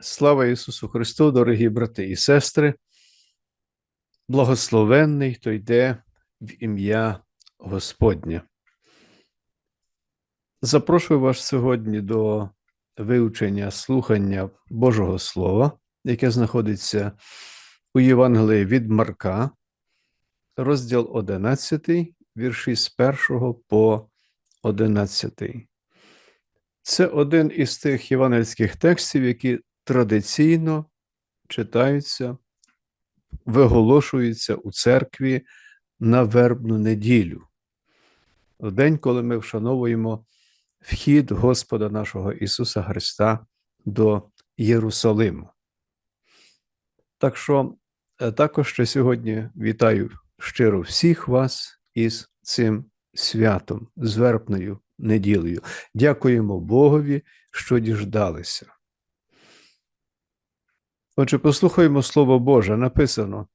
Слава Ісусу Христу, дорогі брати і сестри, благословенний, хто йде в ім'я Господнє. Запрошую вас сьогодні до вивчення слухання Божого Слова, яке знаходиться у Євангелії від Марка, розділ 11, вірші з 1 по 11. Це один із тих євангельських текстів, які традиційно читаються, виголошуються у церкві на вербну неділю, в день, коли ми вшановуємо вхід Господа нашого Ісуса Христа до Єрусалиму. Так що е, також ще сьогодні вітаю щиро всіх вас із цим святом, з вербною неділею. Дякуємо Богові, що діждалися. Отже, послухаємо Слово Боже, написано.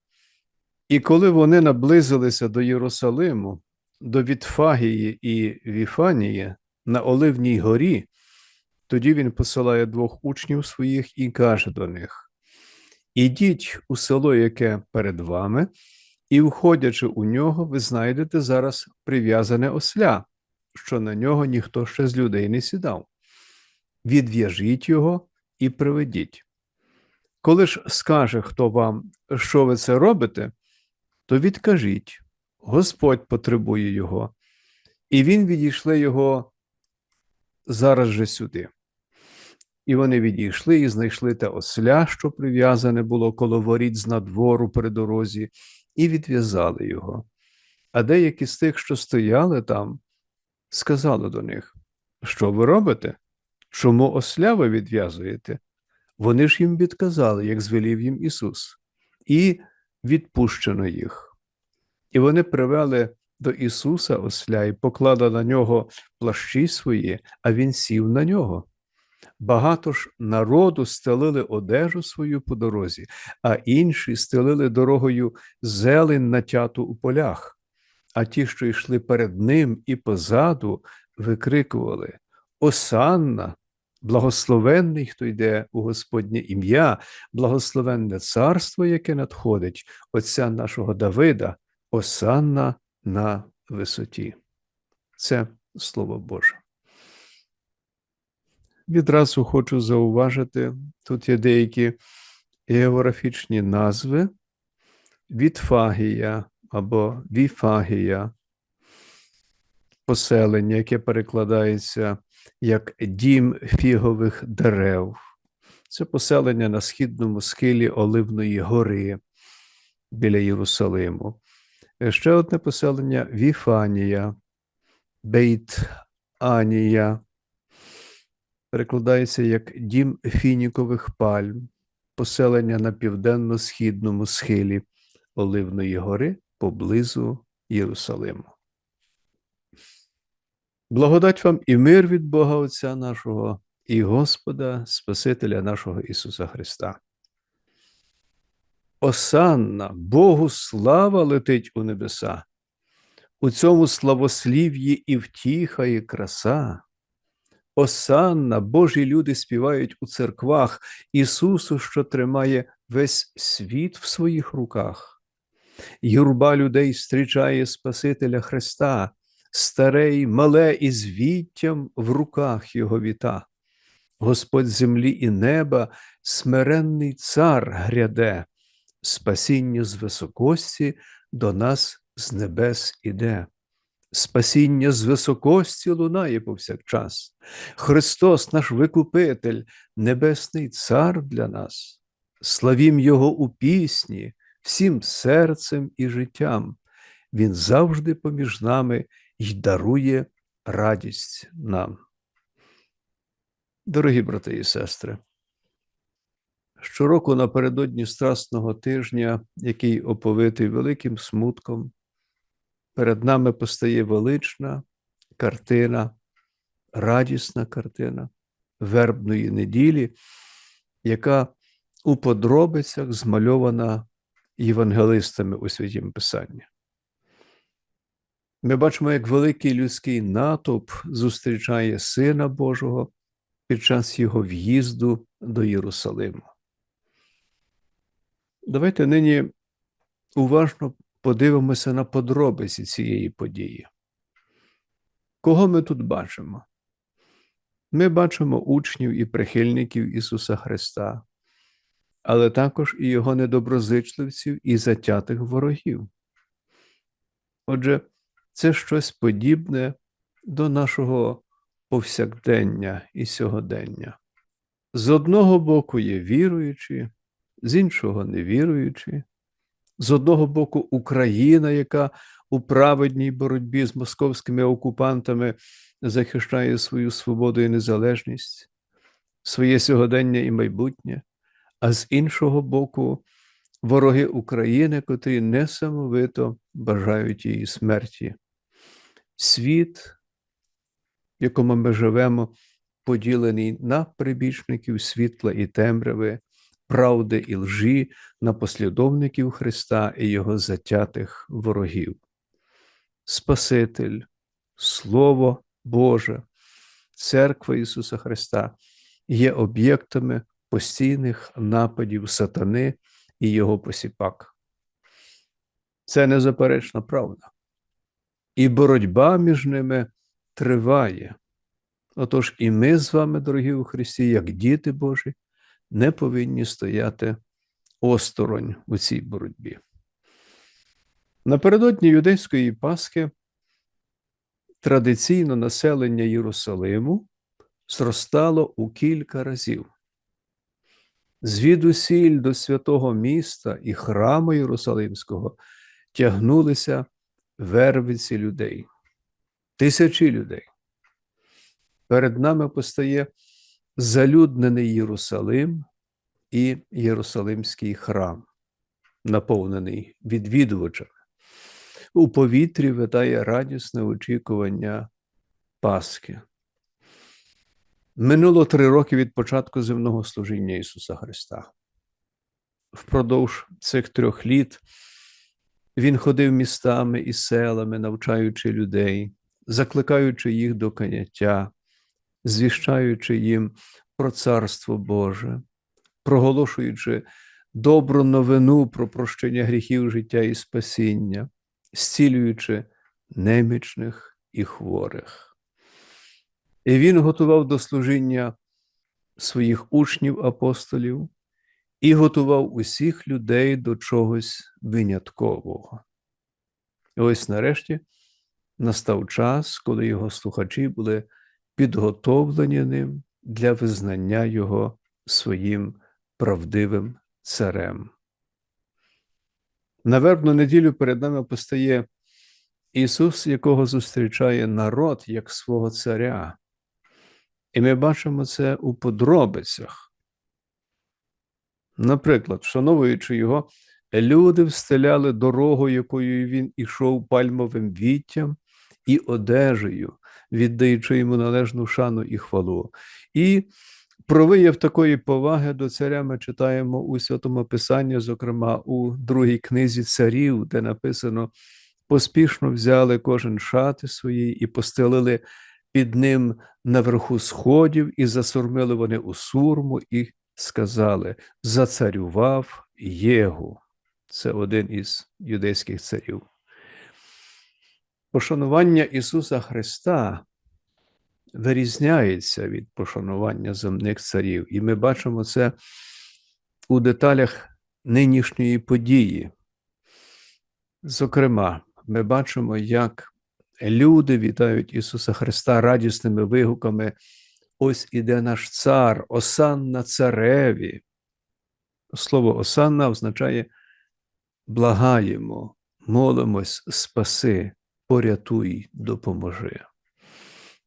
І коли вони наблизилися до Єрусалиму, до Вітфагії і Віфанії на Оливній горі, тоді він посилає двох учнів своїх і каже до них: Ідіть у село, яке перед вами, і, входячи у нього, ви знайдете зараз прив'язане осля, що на нього ніхто ще з людей не сідав. Відв'яжіть його і приведіть. Коли ж скаже хто вам, що ви це робите, то відкажіть, Господь потребує його, і він відійшле його зараз же сюди. І вони відійшли і знайшли те осля, що прив'язане було коло воріт з надвору при дорозі, і відв'язали його. А деякі з тих, що стояли там, сказали до них: Що ви робите? Чому осля ви відв'язуєте? Вони ж їм відказали, як звелів їм Ісус, і відпущено їх. І вони привели до Ісуса осля і поклали на нього плащі свої, а Він сів на нього. Багато ж народу стелили одежу свою по дорозі, а інші стелили дорогою зелень натяту у полях. А ті, що йшли перед ним і позаду, викрикували Осанна! Благословенний, хто йде у Господнє ім'я, благословенне царство, яке надходить, Отця нашого Давида, осанна на висоті. Це Слово Боже. Відразу хочу зауважити, тут є деякі географічні назви Вітфагія або Віфагія, поселення, яке перекладається як дім фігових дерев. Це поселення на східному схилі Оливної гори біля Єрусалиму. Ще одне поселення Віфанія, Бейт Анія. Перекладається як дім фінікових пальм, поселення на південно-східному схилі Оливної гори поблизу Єрусалиму. Благодать вам і мир від Бога Отця нашого і Господа, Спасителя нашого Ісуса Христа. Осанна, Богу слава летить у небеса, у цьому славослів'ї і втіха, і краса. Осанна, Божі люди співають у церквах Ісусу, що тримає весь світ в своїх руках. Юрба людей зустрічає Спасителя Христа, старе й мале із віттям в руках його віта. Господь землі і неба, смиренний цар гряде, спасіння з високості до нас з небес іде. Спасіння з високості лунає повсякчас. Христос, наш Викупитель, Небесний Цар для нас. Славім Його у пісні, всім серцем і життям. Він завжди поміж нами й дарує радість нам. Дорогі брати і сестри, щороку напередодні Страсного тижня, який оповитий великим смутком, перед нами постає велична картина, радісна картина вербної неділі, яка у подробицях змальована євангелистами у Святім Писанні. Ми бачимо, як великий людський натовп зустрічає Сина Божого під час його в'їзду до Єрусалиму. Давайте нині уважно подивимося на подробиці цієї події. Кого ми тут бачимо? Ми бачимо учнів і прихильників Ісуса Христа, але також і Його недоброзичливців і затятих ворогів. Отже, це щось подібне до нашого повсякдення і сьогодення. З одного боку є віруючі, з іншого невіруючі, з одного боку Україна, яка у праведній боротьбі з московськими окупантами захищає свою свободу і незалежність, своє сьогодення і майбутнє, а з іншого боку, вороги України, котрі несамовито бажають її смерті. Світ, в якому ми живемо, поділений на прибічників світла і темряви, правди і лжі, на послідовників Христа і Його затятих ворогів. Спаситель, Слово Боже, Церква Ісуса Христа є об'єктами постійних нападів сатани і Його посіпак. Це незаперечна правда. І боротьба між ними триває. Отож, і ми з вами, дорогі у Христі, як діти Божі, не повинні стояти осторонь у цій боротьбі. Напередодні юдейської Пасхи традиційно населення Єрусалиму зростало у кілька разів. Звідусіль до святого міста і храму Єрусалимського тягнулися вервиці людей, тисячі людей. Перед нами постає залюднений Єрусалим і Єрусалимський храм, наповнений відвідувачами. У повітрі витає радісне очікування Пасхи. Минуло три роки від початку земного служіння Ісуса Христа. Впродовж цих трьох літ Він ходив містами і селами, навчаючи людей, закликаючи їх до каяття, звіщаючи їм про Царство Боже, проголошуючи добру новину про прощення гріхів життя і спасіння, зцілюючи немічних і хворих. І він готував до служіння своїх учнів апостолів і готував усіх людей до чогось виняткового. І ось нарешті настав час, коли його слухачі були підготовлені ним для визнання його своїм правдивим царем. На вербну неділю перед нами постає Ісус, якого зустрічає народ як свого царя. І ми бачимо це у подробицях. Наприклад, вшановуючи його, люди встеляли дорогу, якою він ішов пальмовим віттям і одежею, віддаючи йому належну шану і хвалу. І про вияв такої поваги до царя ми читаємо у Святому Писанні, зокрема у другій книзі царів, де написано: поспішно взяли кожен шати свої і постелили під ним наверху сходів, і засурмили вони у сурму, і сказали: Зацарював Єгу. Це один із юдейських царів. Пошанування Ісуса Христа вирізняється від пошанування земних царів, і ми бачимо це у деталях нинішньої події. Зокрема, ми бачимо, як люди вітають Ісуса Христа радісними вигуками. Ось іде наш цар, осанна цареві. Слово осанна означає благаємо, молимось, спаси, порятуй, допоможи.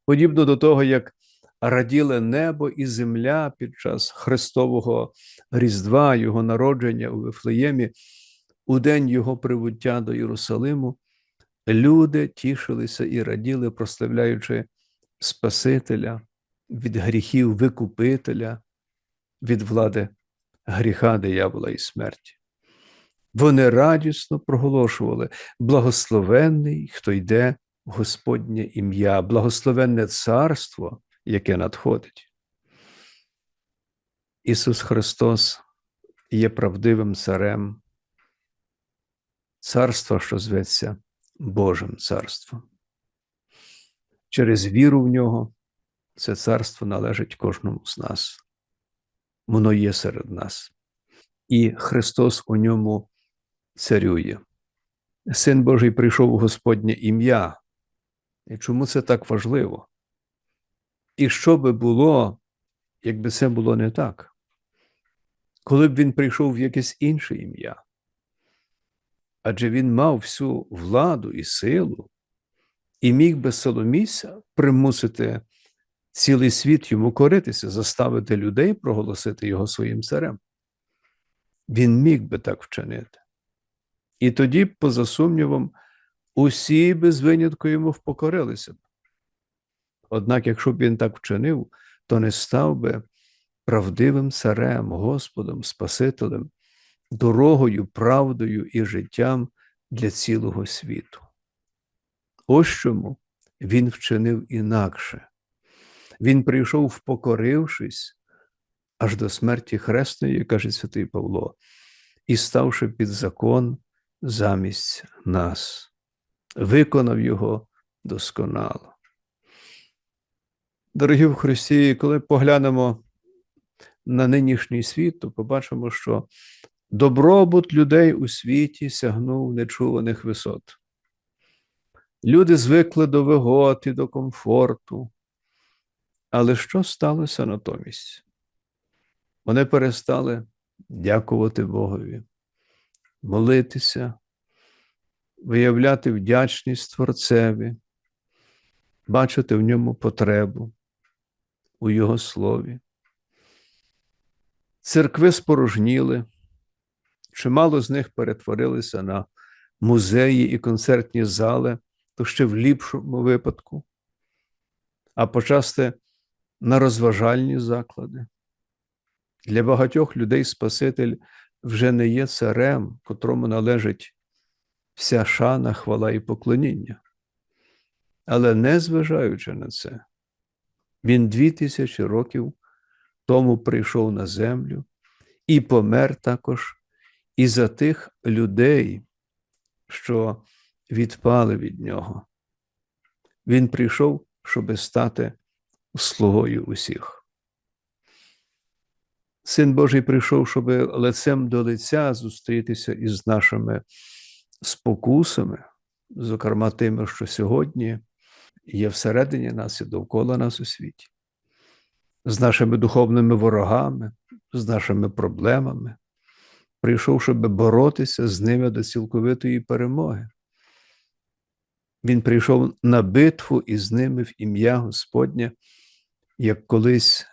Подібно до того, як раділи небо і земля під час Христового Різдва, Його народження у Вифлеємі, у день Його прибуття до Єрусалиму, люди тішилися і раділи, прославляючи Спасителя від гріхів Викупителя, від влади гріха диявола і смерті. Вони радісно проголошували благословенний, хто йде в Господнє ім'я, благословенне царство, яке надходить. Ісус Христос є правдивим царем, царства, що зветься Божим царством. Через віру в нього це царство належить кожному з нас. Воно є серед нас. І Христос у ньому царює. Син Божий прийшов у Господнє ім'я. І чому це так важливо? І що би було, якби це було не так? Коли б він прийшов в якесь інше ім'я? Адже він мав всю владу і силу, і міг би Соломіся примусити цілий світ йому коритися, заставити людей проголосити його своїм царем. Він міг би так вчинити. І тоді, поза сумнівом, усі без винятку йому впокорилися б. Однак, якщо б він так вчинив, то не став би правдивим царем, Господом, Спасителем, дорогою, правдою і життям для цілого світу. Ось чому він вчинив інакше. Він прийшов, впокорившись аж до смерті Хресної, каже святий Павло, і ставши під закон замість нас, виконав його досконало. Дорогі в Христі, коли поглянемо на нинішній світ, то побачимо, що добробут людей у світі сягнув нечуваних висот. Люди звикли до вигод і до комфорту. Але що сталося натомість? Вони перестали дякувати Богові, молитися, виявляти вдячність Творцеві, бачити в ньому потребу у Його слові. Церкви спорожніли, чимало з них перетворилися на музеї і концертні зали, то ще в ліпшому випадку, а почасти на розважальні заклади. Для багатьох людей Спаситель вже не є царем, котрому належить вся шана, хвала і поклоніння. Але незважаючи на це, він дві тисячі років тому прийшов на землю і помер також і за тих людей, що відпали від нього. Він прийшов, щоби стати слугою усіх. Син Божий прийшов, щоб лицем до лиця зустрітися із нашими спокусами, зокрема тими, що сьогодні є всередині нас і довкола нас у світі, з нашими духовними ворогами, з нашими проблемами. Прийшов, щоб боротися з ними до цілковитої перемоги. Він прийшов на битву із ними в ім'я Господнє, як колись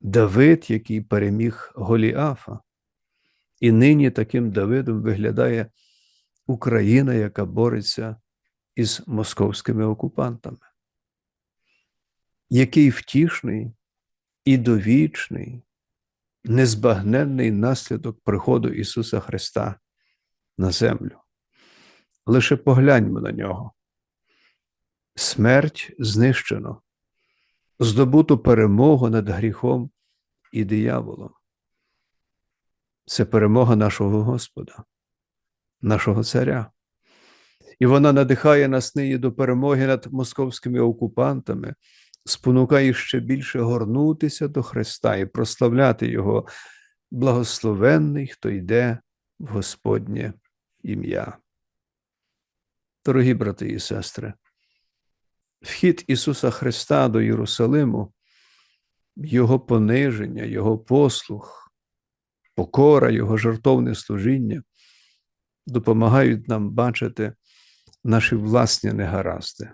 Давид, який переміг Голіафа. І нині таким Давидом виглядає Україна, яка бореться із московськими окупантами. Який втішний і довічний, незбагненний наслідок приходу Ісуса Христа на землю. Лише погляньмо на нього. Смерть знищено, здобуту перемогу над гріхом і дияволом. Це перемога нашого Господа, нашого Царя. І вона надихає нас нині до перемоги над московськими окупантами, спонукає ще більше горнутися до Христа і прославляти Його, благословенний, хто йде в Господнє ім'я. Дорогі брати і сестри, вхід Ісуса Христа до Єрусалиму, Його пониження, Його послух, покора, Його жертовне служіння допомагають нам бачити наші власні негаразди.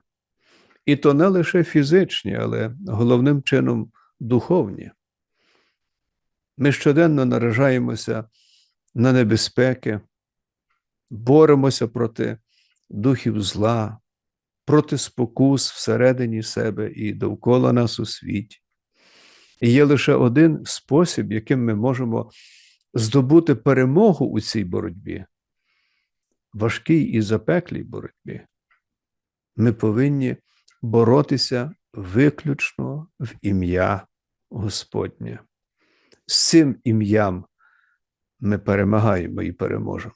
І то не лише фізичні, але головним чином духовні. Ми щоденно наражаємося на небезпеки, боремося проти духів зла, проти спокус всередині себе і довкола нас у світі. І є лише один спосіб, яким ми можемо здобути перемогу у цій боротьбі, важкій і запеклій боротьбі. Ми повинні боротися виключно в ім'я Господнє. з цим ім'ям ми перемагаємо і переможемо.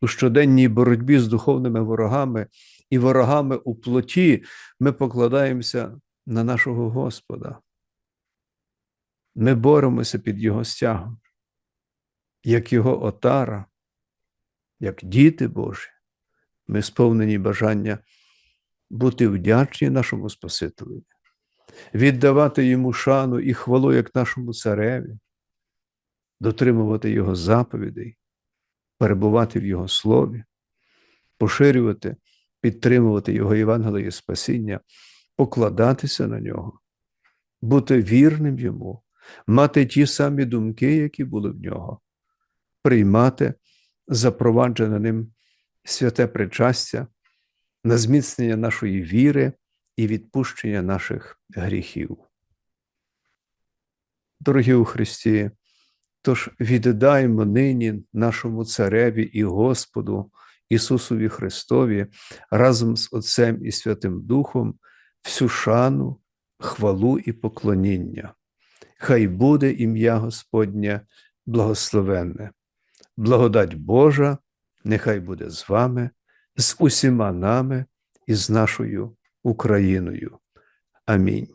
У щоденній боротьбі з духовними ворогами і ворогами у плоті ми покладаємося на нашого Господа. Ми боремося під Його стягом, як Його отара, як діти Божі. Ми сповнені бажання бути вдячні нашому Спасителю, віддавати йому шану і хвалу як нашому цареві, дотримувати Його заповідей, перебувати в Його слові, поширювати, підтримувати Його Євангеліє спасіння, покладатися на нього, бути вірним йому, мати ті самі думки, які були в нього, приймати запроваджене ним святе причастя на зміцнення нашої віри і відпущення наших гріхів. Дорогі у Христі, тож віддаємо нині нашому Цареві і Господу Ісусові Христові разом з Отцем і Святим Духом всю шану, хвалу і поклоніння. Хай буде ім'я Господнє благословенне, благодать Божа, нехай буде з вами, з усіма нами і з нашою Україною. Амінь.